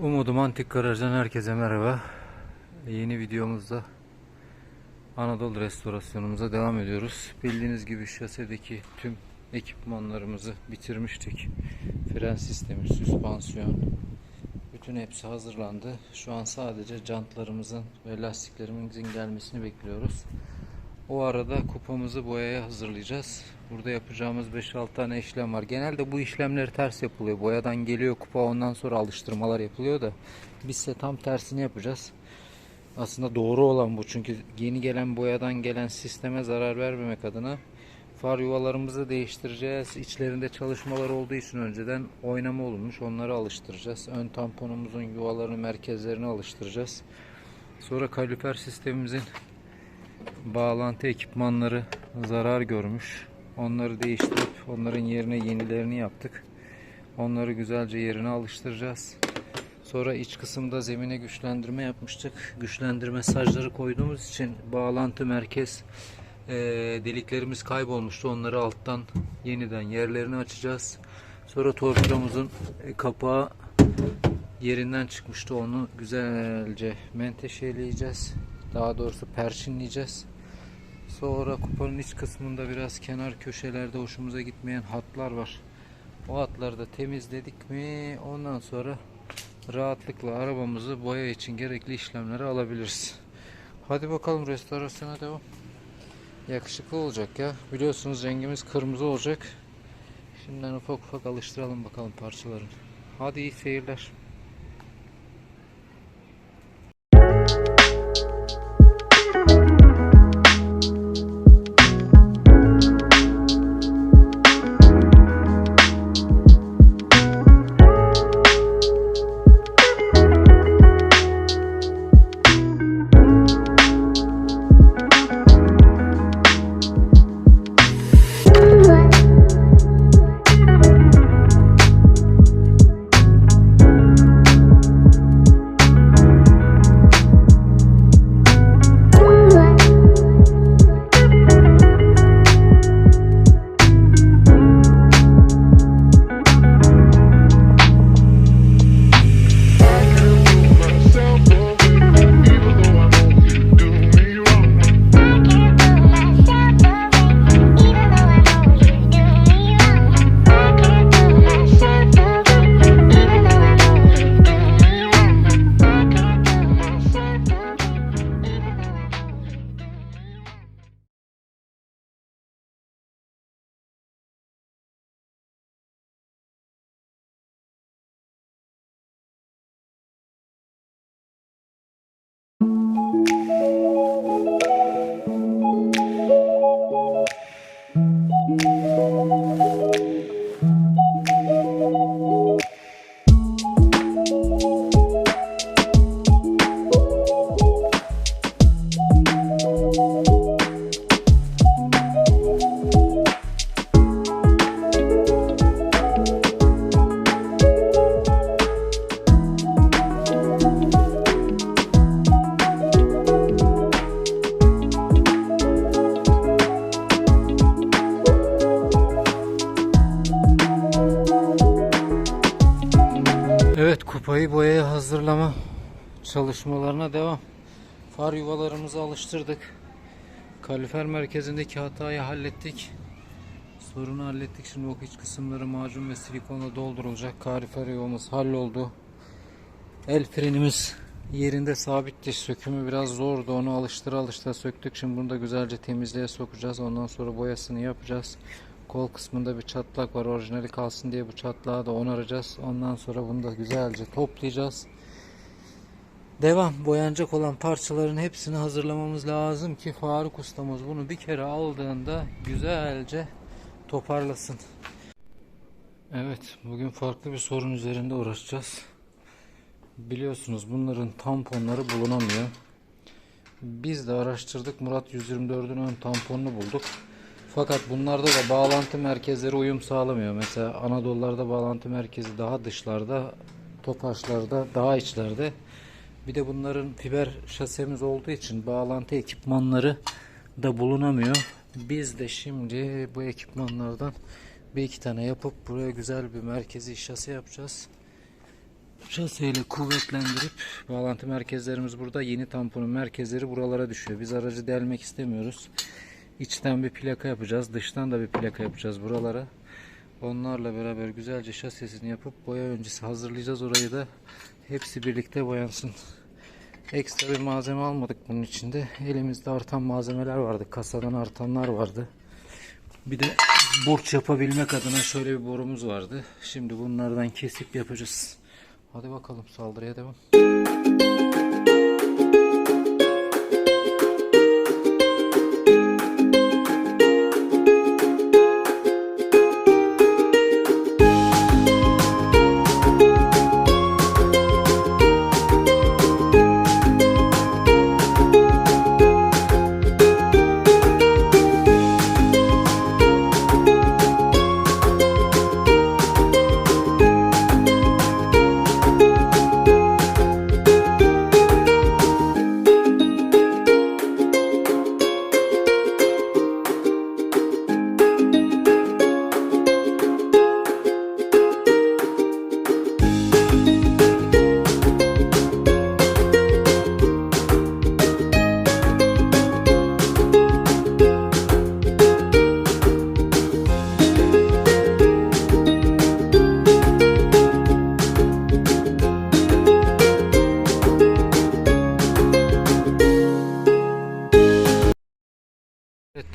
Umudum Antik Garaj'dan herkese merhaba. Yeni videomuzda Anadolu restorasyonumuza devam ediyoruz. Bildiğiniz gibi şasedeki tüm ekipmanlarımızı bitirmiştik. Fren sistemi, süspansiyon, bütün hepsi hazırlandı. Şu an sadece jantlarımızın ve lastiklerimizin gelmesini bekliyoruz. O arada kupamızı boyaya hazırlayacağız. Burada yapacağımız 5-6 tane işlem var. Genelde bu işlemleri ters yapılıyor. Boyadan geliyor kupa ondan sonra alıştırmalar yapılıyor da biz ise tam tersini yapacağız. Aslında doğru olan bu çünkü yeni gelen boyadan gelen sisteme zarar vermemek adına far yuvalarımızı değiştireceğiz. İçlerinde çalışmalar olduğu için önceden oynama olmuş. Onları alıştıracağız. Ön tamponumuzun yuvalarını, merkezlerini alıştıracağız. Sonra kalorifer sistemimizin bağlantı ekipmanları zarar görmüş. Onları değiştirip onların yerine yenilerini yaptık. Onları güzelce yerine alıştıracağız. Sonra iç kısımda zemine güçlendirme yapmıştık. Güçlendirme sacları koyduğumuz için bağlantı merkez eee, deliklerimiz kaybolmuştu. Onları alttan yeniden yerlerini açacağız. Sonra torpidomuzun e, kapağı yerinden çıkmıştı. Onu güzelce menteşeleyeceğiz. Daha doğrusu perçinleyeceğiz. Sonra kupanın iç kısmında biraz kenar köşelerde hoşumuza gitmeyen hatlar var. O hatları da temizledik mi ondan sonra rahatlıkla arabamızı boya için gerekli işlemleri alabiliriz. Hadi bakalım restorasyona devam. Yakışıklı olacak ya. Biliyorsunuz rengimiz kırmızı olacak. Şimdiden ufak ufak alıştıralım bakalım parçalarını. Hadi iyi seyirler. Evet kupayı boyaya hazırlama çalışmalarına devam. Far yuvalarımızı alıştırdık. Kalifer merkezindeki hatayı hallettik. Sorunu hallettik. Şimdi o iç kısımları macun ve silikonla doldurulacak. Kalifer yuvamız halloldu. El frenimiz yerinde sabitti. Sökümü biraz zordu. Onu alıştıra alıştıra söktük. Şimdi bunu da güzelce temizliğe sokacağız. Ondan sonra boyasını yapacağız. Kol kısmında bir çatlak var. Orijinali kalsın diye bu çatlağı da onaracağız. Ondan sonra bunu da güzelce toplayacağız. Devam. Boyanacak olan parçaların hepsini hazırlamamız lazım ki Faruk ustamız bunu bir kere aldığında güzelce toparlasın. Evet, bugün farklı bir sorun üzerinde uğraşacağız. Biliyorsunuz bunların tamponları bulunamıyor. Biz de araştırdık. Murat 124'ün ön tamponunu bulduk. Fakat bunlarda da bağlantı merkezleri uyum sağlamıyor. Mesela Anadolularda bağlantı merkezi daha dışlarda, Topaçlarda daha içlerde. Bir de bunların fiber şasemiz olduğu için bağlantı ekipmanları da bulunamıyor. Biz de şimdi bu ekipmanlardan bir iki tane yapıp buraya güzel bir merkezi şase yapacağız. şaseyle kuvvetlendirip bağlantı merkezlerimiz burada. Yeni tamponun merkezleri buralara düşüyor. Biz aracı delmek istemiyoruz. İçten bir plaka yapacağız. Dıştan da bir plaka yapacağız buralara. Onlarla beraber güzelce şasesini yapıp boya öncesi hazırlayacağız orayı da. Hepsi birlikte boyansın. Ekstra bir malzeme almadık bunun içinde. Elimizde artan malzemeler vardı. Kasadan artanlar vardı. Bir de burç yapabilmek adına şöyle bir borumuz vardı. Şimdi bunlardan kesip yapacağız. Hadi bakalım saldırıya devam.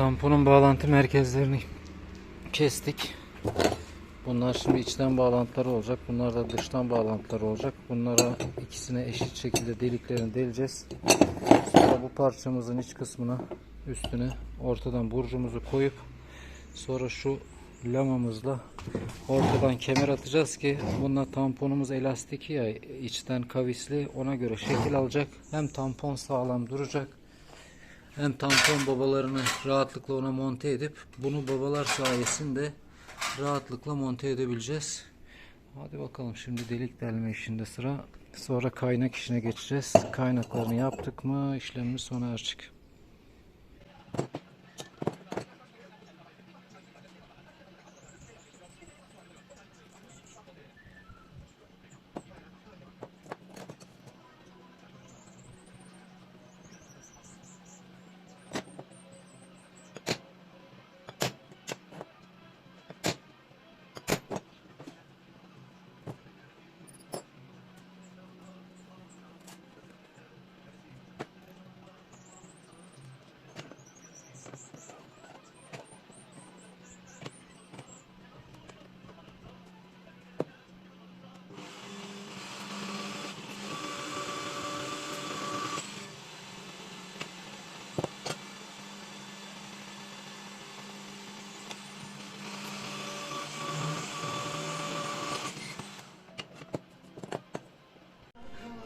Tamponun bağlantı merkezlerini kestik. Bunlar şimdi içten bağlantıları olacak. Bunlar da dıştan bağlantıları olacak. Bunlara ikisine eşit şekilde deliklerini deleceğiz. Sonra bu parçamızın iç kısmına üstüne ortadan burcumuzu koyup sonra şu lamamızla ortadan kemer atacağız ki bununla tamponumuz elastik ya içten kavisli ona göre şekil alacak. Hem tampon sağlam duracak hem tampon babalarını rahatlıkla ona monte edip bunu babalar sayesinde rahatlıkla monte edebileceğiz. Hadi bakalım şimdi delik delme işinde sıra. Sonra kaynak işine geçeceğiz. Kaynaklarını yaptık mı işlemimiz sona erecek.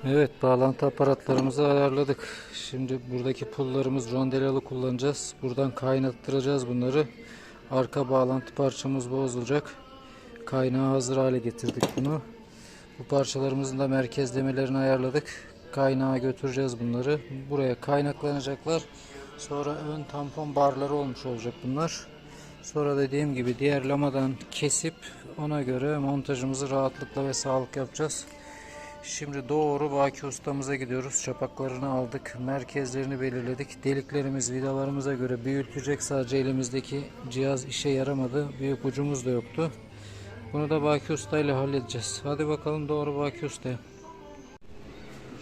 Evet bağlantı aparatlarımızı ayarladık. Şimdi buradaki pullarımız rondelalı kullanacağız. Buradan kaynattıracağız bunları. Arka bağlantı parçamız bozulacak. Kaynağı hazır hale getirdik bunu. Bu parçalarımızın da merkezlemelerini ayarladık. Kaynağa götüreceğiz bunları. Buraya kaynaklanacaklar. Sonra ön tampon barları olmuş olacak bunlar. Sonra dediğim gibi diğer lamadan kesip ona göre montajımızı rahatlıkla ve sağlık yapacağız. Şimdi doğru Baki ustamıza gidiyoruz. Çapaklarını aldık. Merkezlerini belirledik. Deliklerimiz vidalarımıza göre büyütecek. Sadece elimizdeki cihaz işe yaramadı. Büyük ucumuz da yoktu. Bunu da Baki Usta ile halledeceğiz. Hadi bakalım doğru Baki Usta'ya.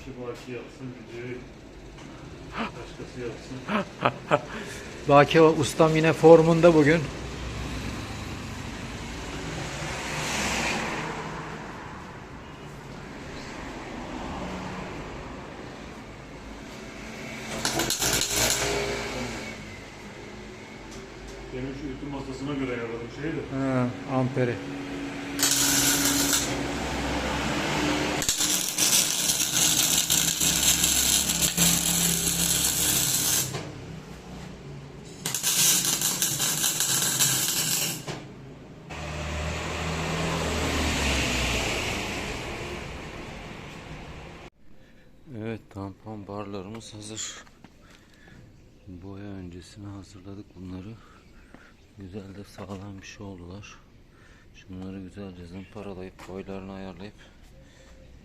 İşi baki yapsın, videoyu başkası yapsın. Baki ustam yine formunda bugün. Benim şu ütü masasına göre ayarladım şeyi de. Ha, amperi. Evet tampon barlarımız hazır. Boya öncesine hazırladık bunları. Güzel sağlam bir şey oldular. Şunları güzelce zımparalayıp boylarını ayarlayıp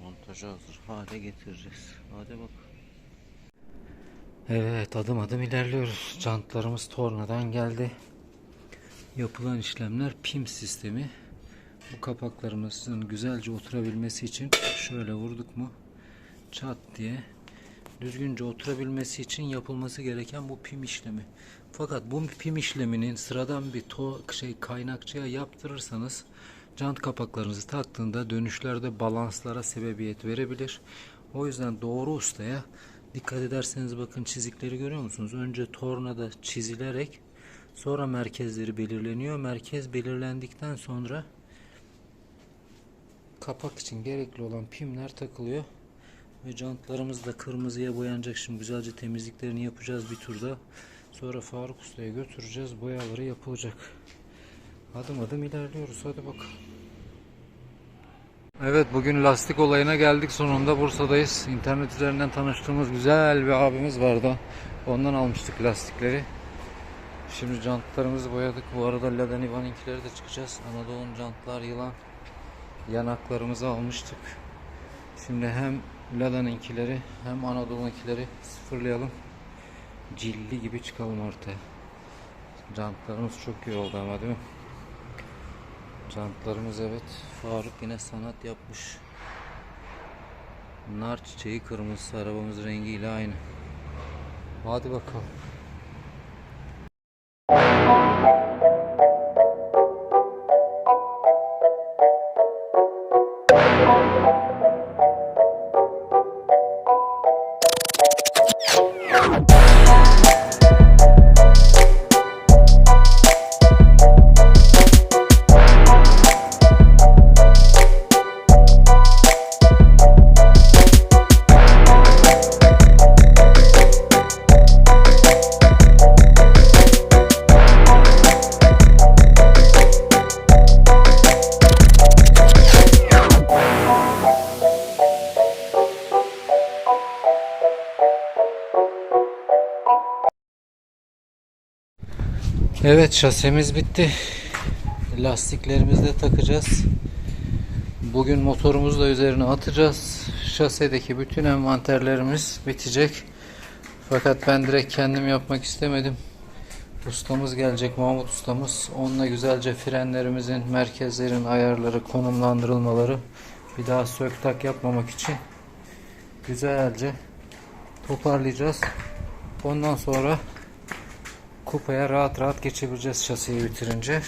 montaja hazır hale getireceğiz. Hadi bak. Evet adım adım ilerliyoruz. Jantlarımız tornadan geldi. Yapılan işlemler pim sistemi. Bu kapaklarımızın güzelce oturabilmesi için şöyle vurduk mu çat diye düzgünce oturabilmesi için yapılması gereken bu pim işlemi. Fakat bu pim işleminin sıradan bir to şey kaynakçıya yaptırırsanız jant kapaklarınızı taktığında dönüşlerde balanslara sebebiyet verebilir. O yüzden doğru ustaya dikkat ederseniz bakın çizikleri görüyor musunuz? Önce tornada çizilerek sonra merkezleri belirleniyor. Merkez belirlendikten sonra kapak için gerekli olan pimler takılıyor. Ve jantlarımız da kırmızıya boyanacak. Şimdi güzelce temizliklerini yapacağız bir turda. Sonra Faruk Usta'ya götüreceğiz. Boyaları yapılacak. Adım adım ilerliyoruz. Hadi bakalım. Evet bugün lastik olayına geldik sonunda Bursa'dayız. İnternet üzerinden tanıştığımız güzel bir abimiz vardı. Ondan almıştık lastikleri. Şimdi jantlarımızı boyadık. Bu arada Ladan Ivan'inkileri de çıkacağız. Anadolu'nun jantlar yılan yanaklarımızı almıştık. Şimdi hem Lada'nınkileri hem Anadolu'nunkileri sıfırlayalım. Cilli gibi çıkalım ortaya. Jantlarımız çok iyi oldu ama değil mi? Jantlarımız evet. Faruk yine sanat yapmış. Nar çiçeği kırmızısı arabamız rengiyle aynı. Hadi bakalım. Evet şasemiz bitti. Lastiklerimizi de takacağız. Bugün motorumuzu da üzerine atacağız. Şasedeki bütün envanterlerimiz bitecek. Fakat ben direkt kendim yapmak istemedim. Ustamız gelecek Mahmut ustamız. Onunla güzelce frenlerimizin, merkezlerin ayarları, konumlandırılmaları bir daha sök tak yapmamak için güzelce toparlayacağız. Ondan sonra kupaya rahat rahat geçebileceğiz şasiyi bitirince.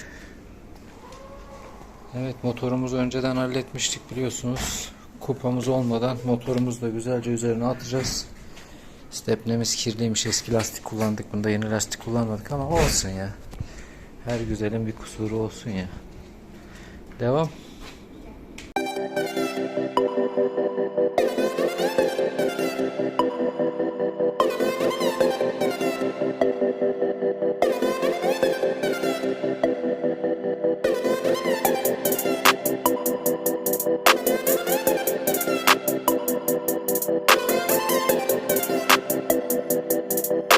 Evet motorumuzu önceden halletmiştik biliyorsunuz. Kupamız olmadan motorumuzu da güzelce üzerine atacağız. Stepnemiz kirliymiş. Eski lastik kullandık. Bunda yeni lastik kullanmadık ama olsun ya. Her güzelin bir kusuru olsun ya. Devam. thank you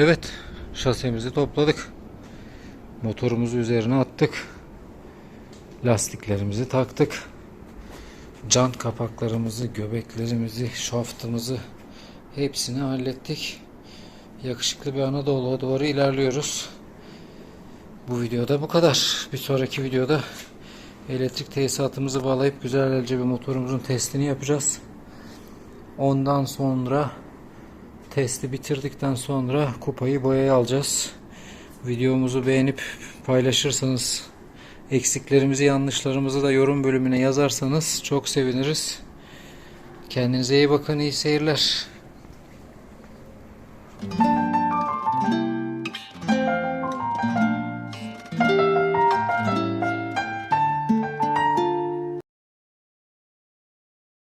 Evet, şasemizi topladık. Motorumuzu üzerine attık. Lastiklerimizi taktık. Jant kapaklarımızı, göbeklerimizi, şaftımızı hepsini hallettik. Yakışıklı bir Anadolu'ya doğru ilerliyoruz. Bu videoda bu kadar. Bir sonraki videoda elektrik tesisatımızı bağlayıp güzelce bir motorumuzun testini yapacağız. Ondan sonra testi bitirdikten sonra kupayı boyaya alacağız. Videomuzu beğenip paylaşırsanız, eksiklerimizi, yanlışlarımızı da yorum bölümüne yazarsanız çok seviniriz. Kendinize iyi bakın, iyi seyirler. Müzik